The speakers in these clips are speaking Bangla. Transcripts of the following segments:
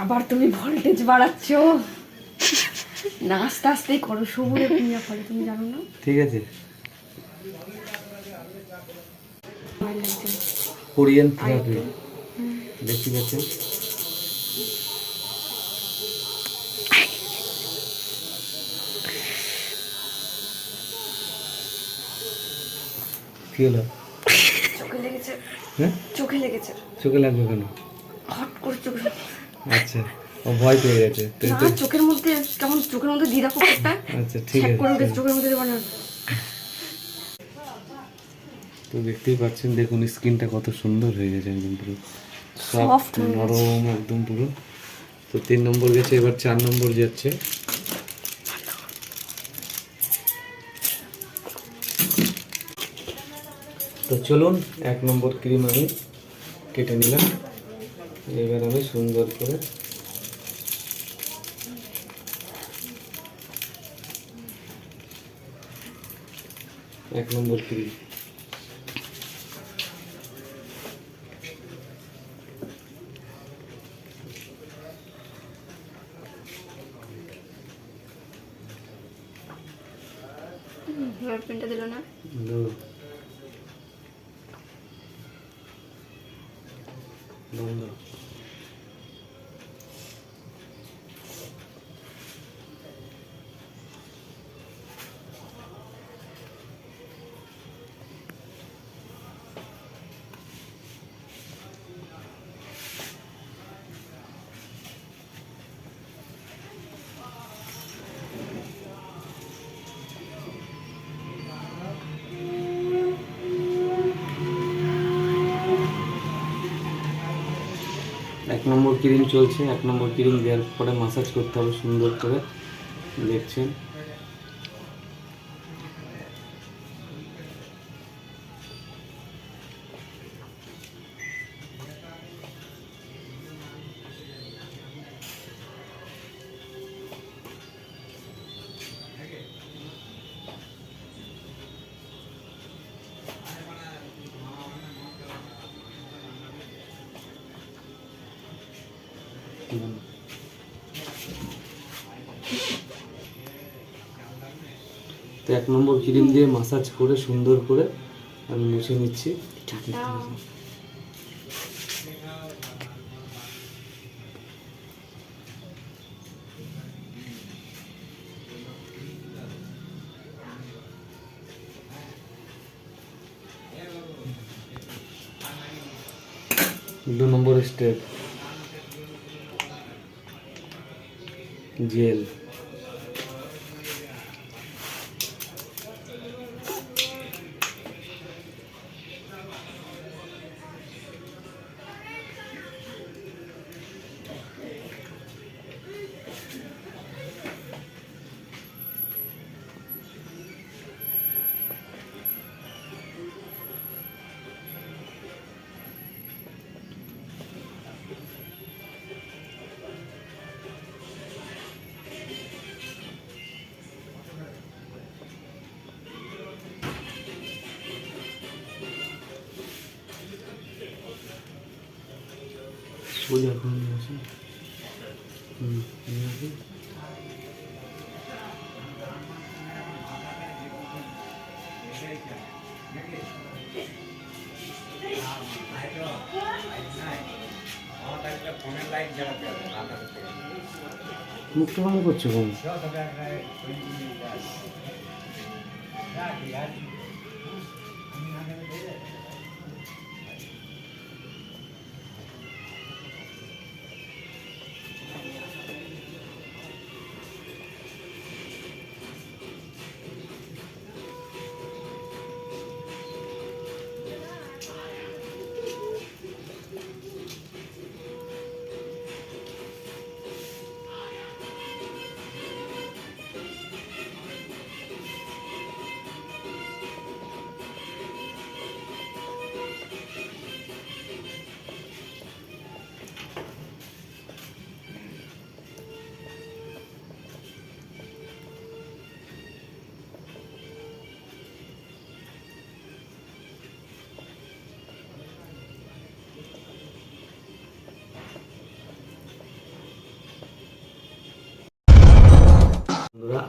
আবার তুমি ভোল্টেজ বাড়াচ্ছ। না আস্তে আস্তে করো সবুরে পিঁয়া ফলে তুমি জানো না? ঠিক আছে। কোরিয়ান থেরাপি দেখতে কি হলো? চোখে লেগেছে। হ্যাঁ? চোখে লেগেছে। চোখে লাগবে কেন? হট করে চোখে আচ্ছা ও ভয় পেয়ে গেছে। না চোখের মধ্যে কেমন চোখের মধ্যে দিদা পোকাটা আচ্ছা ঠিক করে আছে। চোখের মধ্যে দেবো তো দেখতেই পাচ্ছেন দেখুন স্কিনটা কত সুন্দর হয়ে গেছে একদম পুরো। সফট নরম একদম পুরো। তো তিন নম্বর গেছে এবার চার নম্বর যাচ্ছে। তো চলুন এক নম্বর ক্রিম আমি কেটে নিলাম। এবার আমি সুন্দর করে এক নম্বর ক্রিম এক নম্বর ক্রিম চলছে, এক নম্বর ক্রিম দেওয়ার পরে মাসাজ করতে হবে সুন্দর করে। দেখছেন। তো এক নম্বর ক্রিম দিয়ে মাসাজ করে সুন্দর করে আমি মুছে নিচ্ছি। Angel. জেল সোজা এখন নিয়ে আসি হুম নিয়ে আসি মুখটা ভালো করছ কোন বন্ধুরা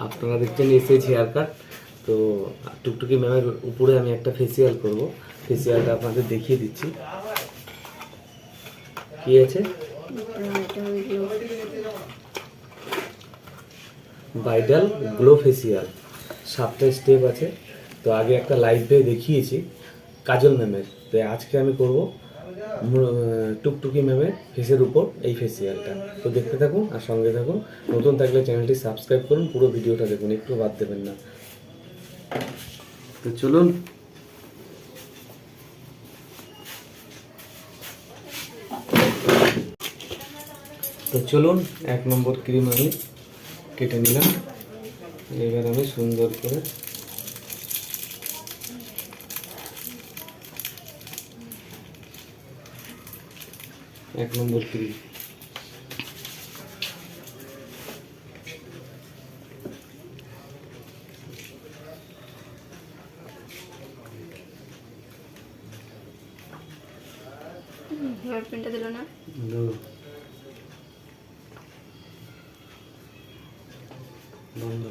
আপনারা দেখছেন এসএইচ হেয়ার কাট। তো টুকটুকি ম্যামের উপরে আমি একটা ফেসিয়াল করব। ফেসিয়ালটা আপনাদের দেখিয়ে দিচ্ছি। কি আছে? ভাইডাল গ্লো ফেসিয়াল সাতটা স্টেপ আছে। তো আগে একটা লাইভে দেখিয়েছি। কাজল ম্যামের। তো আজকে আমি করব টুকটুকি ম্যামের ফেসের উপর এই ফেসিয়ালটা তো দেখতে থাকুন আর সঙ্গে থাকুন। নতুন থাকলে চ্যানেলটি সাবস্ক্রাইব করুন, পুরো ভিডিওটা দেখুন, একটু বাদ দেবেন না। তো চলুন। তো চলুন, এক নম্বর ক্রিম আমি কেটে নিলাম। এবার আমি সুন্দর করে এক নম্বর ক্রিম হেয়ার পিনটা দিল না। বন্ধ।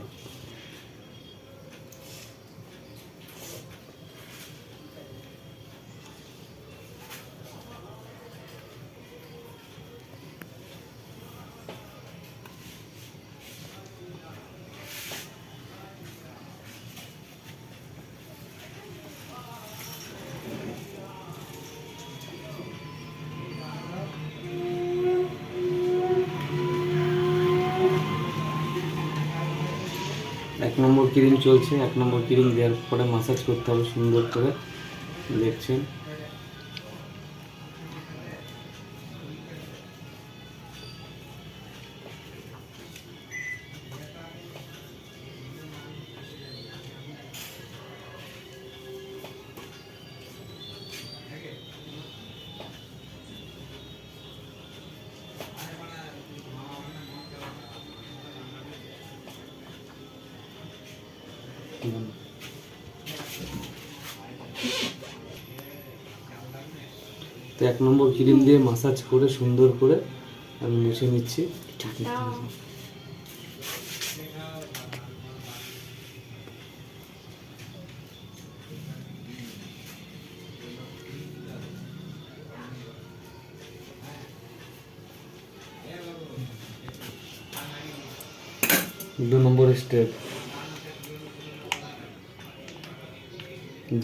নম্বর ক্রিম চলছে এক নম্বর ক্রিম দেওয়ার পরে মাসাজ করতে হবে সুন্দর করে দেখছেন। তো এক নম্বর ক্রিম দিয়ে মাসাজ করে, সুন্দর করে আমি মুছে নিচ্ছি। দু নম্বর স্টেপ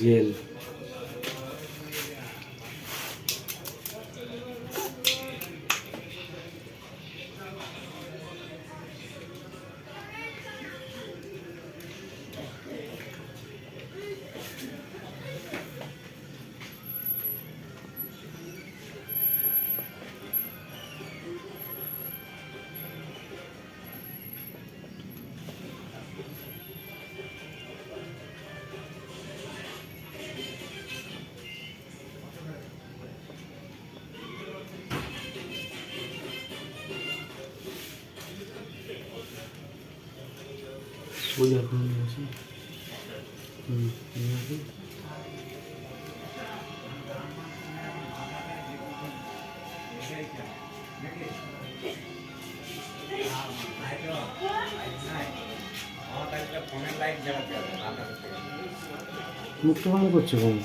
জেল মুখটা ভালো করছে বোন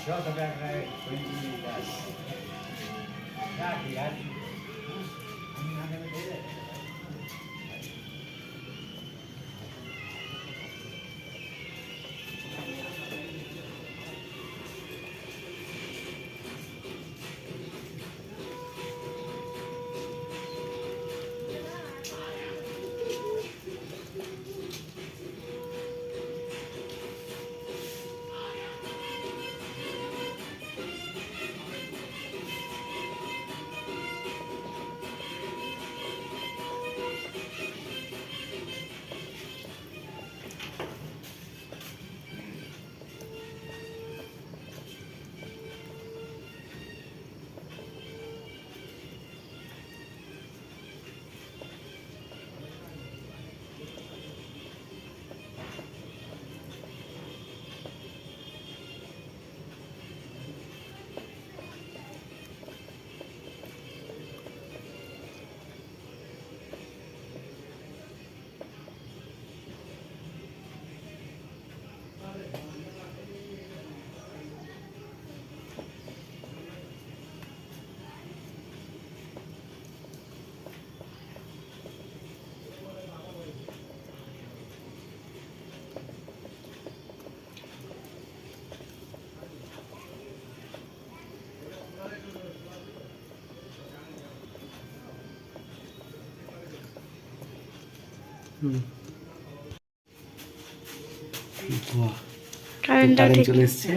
কারেন্ট চলে এসছে।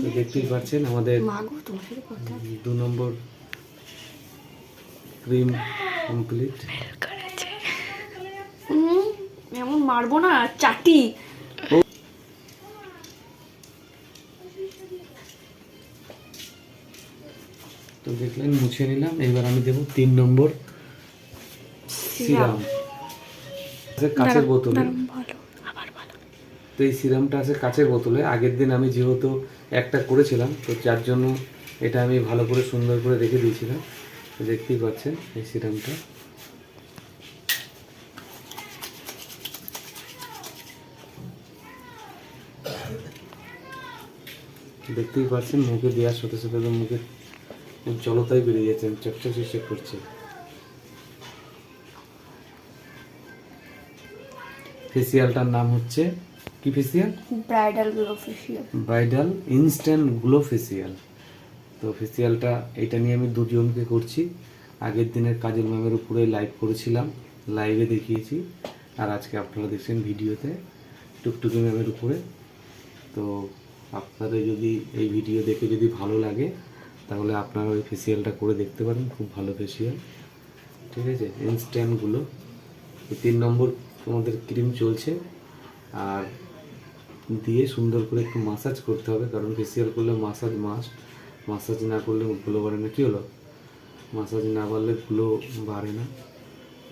তো দেখতেই পাচ্ছেন আমাদের দু নম্বর ক্রিম কমপ্লিট। হুম, এমন মারবো না চাটি। তো দেখলেন মুছে নিলাম। এবার আমি দেবো তিন নম্বর সিরাম। কাঁচের বোতলে। তো এই সিরামটা আছে কাঁচের বোতলে। আগের দিন আমি যেহেতু একটা করেছিলাম তো যার জন্য এটা আমি ভালো করে সুন্দর করে রেখে দিয়েছিলাম। দেখতেই পাচ্ছেন এই সিরামটা। দেখতেই পাচ্ছেন মুখে দেওয়ার সাথে সাথে মুখে জলতাই বেরিয়ে যাচ্ছে চকচক চকচক করছে। ফেসিয়ালটার নাম হচ্ছে কি facial bridal glow facial bridal instant glow facial তো ফেসিয়ালটা এটা নিয়ে আমি দুজনকে করছি। আগের দিনের কাজল ম্যামের উপরে লাইভ করেছিলাম লাইভে দেখিয়েছি। আর আজকে আপনারা দেখছেন ভিডিওতে টুকটুকি ম্যামের উপরে। তো আপনাদের যদি এই ভিডিও দেখে যদি ভালো লাগে তাহলে আপনারা ওই ফেসিয়ালটা করে দেখতে পারেন খুব ভালো ফেসিয়াল ঠিক আছে? ইনস্ট্যান্টগুলো তিন নম্বর তোমাদের ক্রিম চলছে। আর দিয়ে সুন্দর করে একটু মাসাজ করতে হবে, কারণ ফেসিয়াল করলে মাসাজ মাস্ট মাসাজ না করলে গ্লো বাড়ে না। কী হলো? মাসাজ না বাড়লে গ্লো বাড়ে না।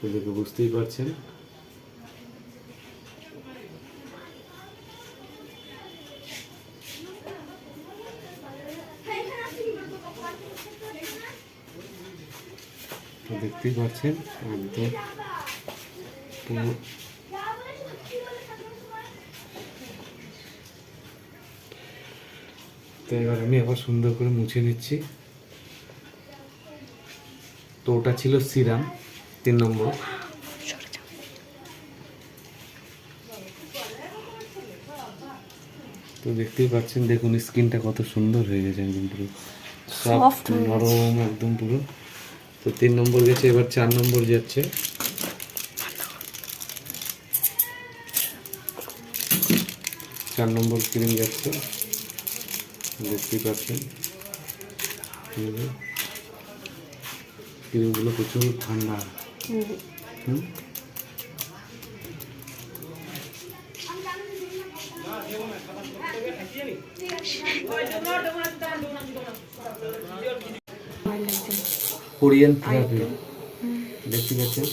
এদেরকে বুঝতেই পারছেন। দেখতেই পাচ্ছেন একদম তো এবার আমি আবার সুন্দর করে মুছে নিচ্ছি। তো ওটা ছিল সিরাম তিন নম্বর। তো দেখতেই পাচ্ছেন দেখুন স্কিনটা কত সুন্দর হয়ে গেছে একদম পুরো। সফট নরম একদম পুরো। তো তিন নম্বর গেছে এবার চার নম্বর যাচ্ছে। চার নম্বর ক্রিম যাচ্ছে। দেখতেই পাচ্ছেন। ক্রিমগুলো প্রচুর ঠান্ডা। হুম? কোরিয়ান থেরাপি দেখতে পাচ্ছেন?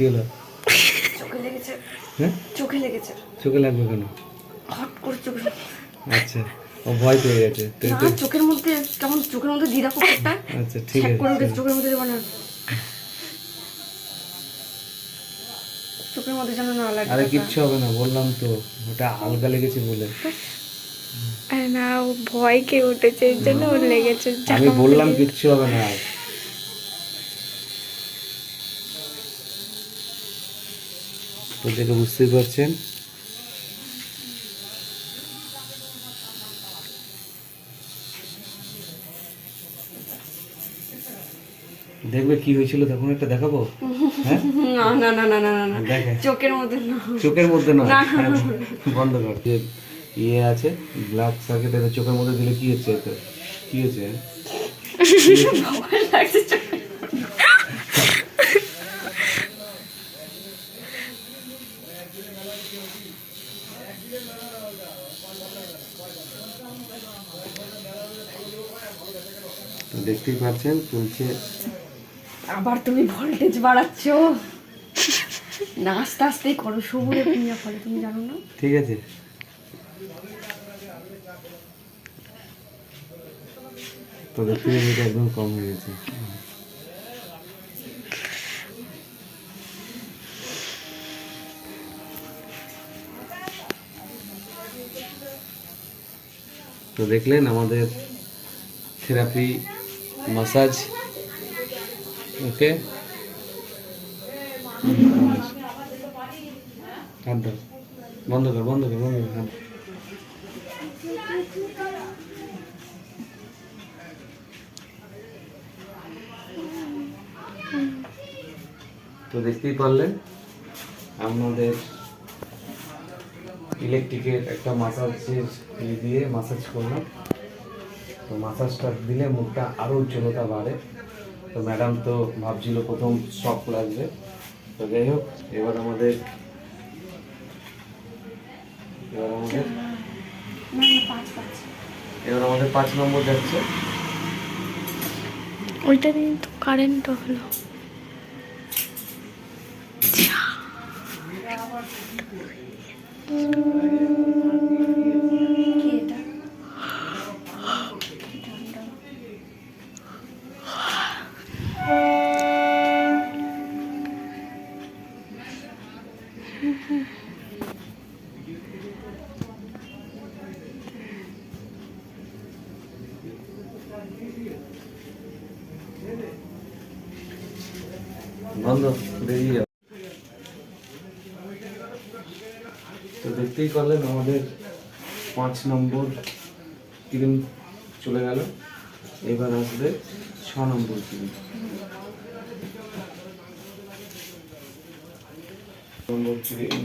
কি হলো? চোখে লেগেছে। হ্যাঁ? চোখে লেগেছে। চোখে লাগবে কেন? হট করে চোখে আচ্ছা ও ভয় পেয়ে গেছে। না চোখের মধ্যে কেমন চোখের মধ্যে পোকাটা আচ্ছা ঠিক করে আছে। চোখের মধ্যে দেবো না চোখের মধ্যে যেন না লাগে আরে কিচ্ছু হবে না বললাম তো ওটা হালকা লেগেছে বলে। আরে না ও ভয় কে উঠেছে এর জন্য ওর লেগেছে। আমি বললাম কিচ্ছু হবে না। তো দেখে বুঝতেই পারছেন। দেখবে কি হয়েছিল তখন একটা দেখাবো? হ্যাঁ? না না না না না না না। দেখে। চোখের মধ্যে না। চোখের মধ্যে নয়। হ্যাঁ, বন্ধ কর। যে ইয়ে আছে ব্লাড সার্কিট এটা চোখের মধ্যে দিলে কি হচ্ছে? কি হচ্ছে? দেখতেই পাচ্ছেন চলছে। আবার তুমি ভোল্টেজ বাড়াচ্ছ। না আস্তে আস্তেই করো সবুরে পিঁয়া ফলে তুমি জানো না? ঠিক আছে। একদম কম হয়ে গেছে। তো দেখলেন আমাদের থেরাপি মাসাজ ওকে বন্ধ কর বন্ধ কর বন্ধ কর তো দেখতেই পারলেন, আমাদের ইলেকট্রিকের একটা মাসাজের ইয়ে দিয়ে মাসাজ করলাম। তো মাসাজটা দিলে মুখটা আরও উজ্জ্বলতা বাড়ে। তো ম্যাডাম তো ভাবছিল প্রথম শখ লাগবে। তো যাই হোক, এবার আমাদের এবার আমাদের এবার আমাদের পাঁচ নম্বর যাচ্ছে। ওইটা দিয়ে তো কারেন্টও হলো। কি বন্ধ বেরিয়ে তো দেখতেই পারলেন আমাদের পাঁচ নম্বর ক্রিম চলে গেল। এবার আসবে ছ নম্বর ক্রিম নম্বর ক্রিম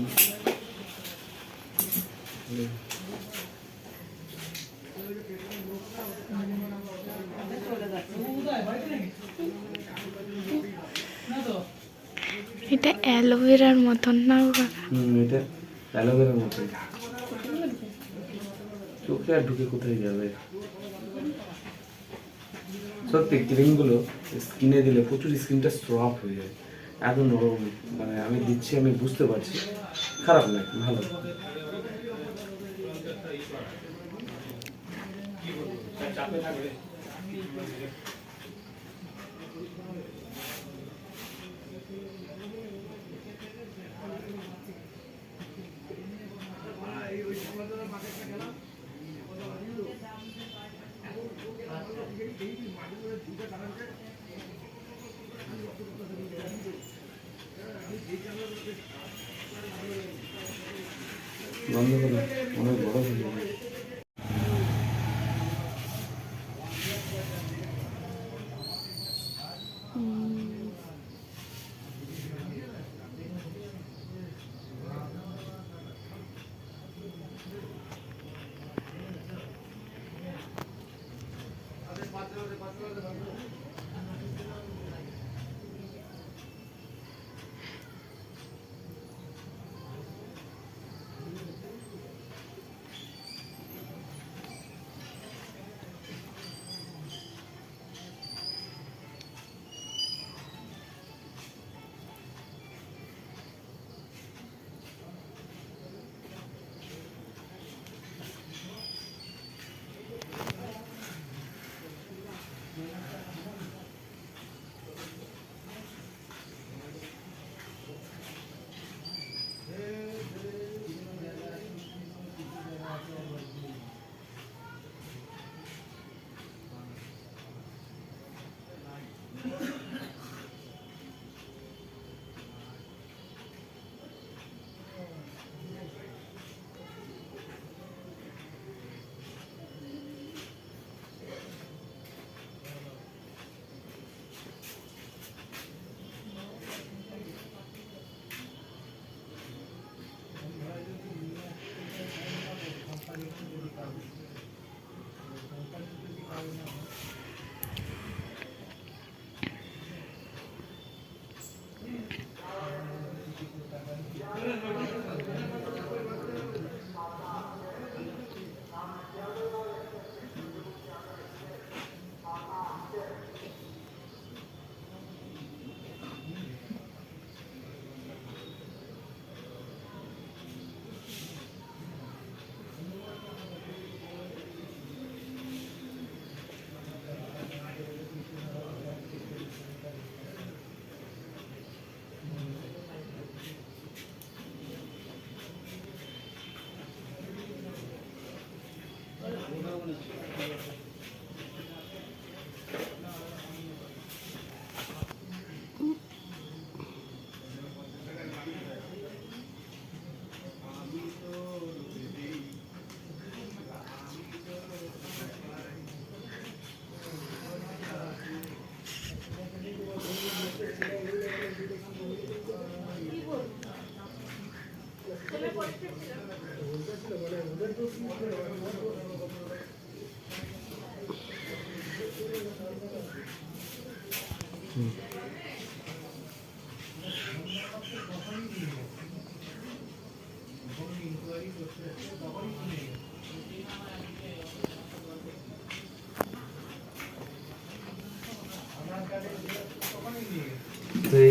এটা অ্যালোভেরার মতন না এটা অ্যালোভেরার মতো চোখে আর ঢুকে কোথায় যাবে? সত্যি, ক্রিমগুলো স্কিনে দিলে প্রচুর স্কিনটা স্ট্রপ হয়ে যায়। এত নরম মানে আমি দিচ্ছি, আমি বুঝতে পারছি। খারাপ নয় ভালো। বন্ধ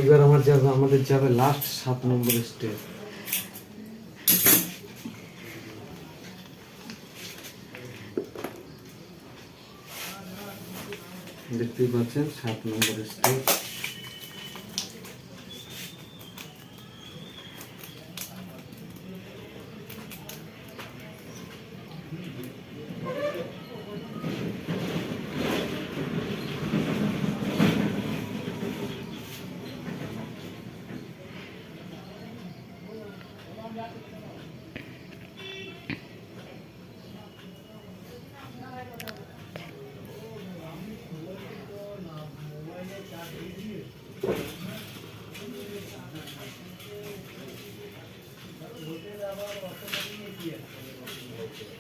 এইবার আমার যাবে আমাদের যাবে লাস্ট সাত নম্বর স্টেপ দেখতেই পাচ্ছেন সাত নম্বর স্টেপ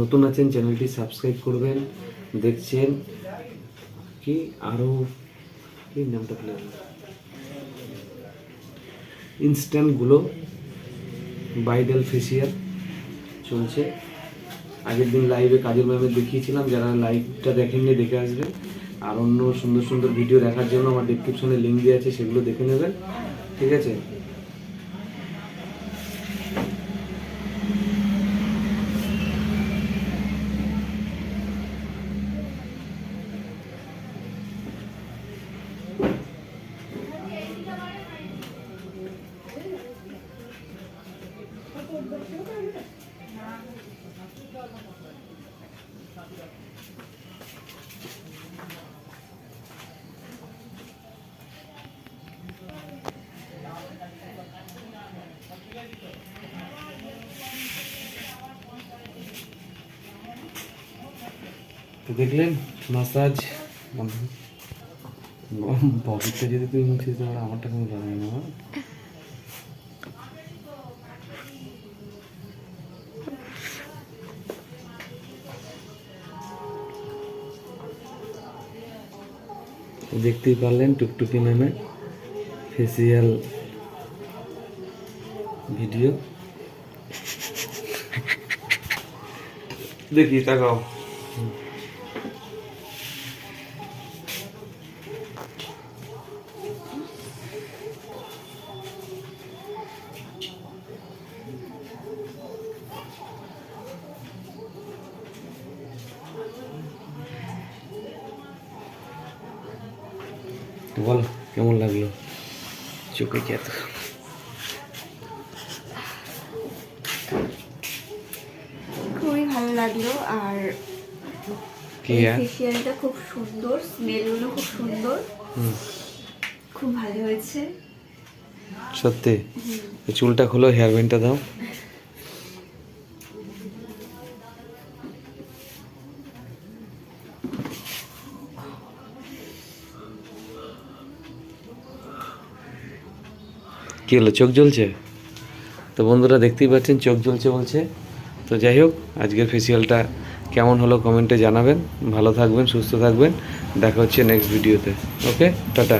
নতুন আছেন, চ্যানেলটি সাবস্ক্রাইব করবেন, দেখছেন, কি আরও কি নামটা ভুলে ইনস্ট্যান্টগুলো বাইডাল ফেসিয়াল চলছে। আগের দিন লাইভে কাজল ম্যামের দেখিয়েছিলাম, যারা লাইভটা দেখেননি, দেখে আসবেন। আর অন্য সুন্দর সুন্দর ভিডিও দেখার জন্য আমার ডিসক্রিপশনে লিঙ্ক দেওয়া আছে, সেগুলো দেখে নেবেন। ঠিক আছে? মাসাজ বডিটা যদি তুই মুছে দিতে পারো আমারটা কোনো জানাই না দেখতেই পারলেন টুকটুকি ম্যামে ফেসিয়াল ভিডিও দেখি, তাকাও। লাগল। চোখে খেত খুবই ভালো লাগল আর ফেসিয়ালটা খুব সুন্দর স্মেলগুলো খুব সুন্দর। হুম, খুব ভালো হয়েছে। সত্যি? চুলটা খোলো হেয়ার ব্যান্ডটা দাও। কি হলো? চোখ জ্বলছে? তো বন্ধুরা দেখতেই পাচ্ছেন, চোখ জ্বলছে বলছে। তো যাই হোক, আজকের ফেসিয়ালটা কেমন হলো কমেন্টে জানাবেন। ভালো থাকবেন, সুস্থ থাকবেন। দেখা হচ্ছে নেক্সট ভিডিওতে ওকে টাটা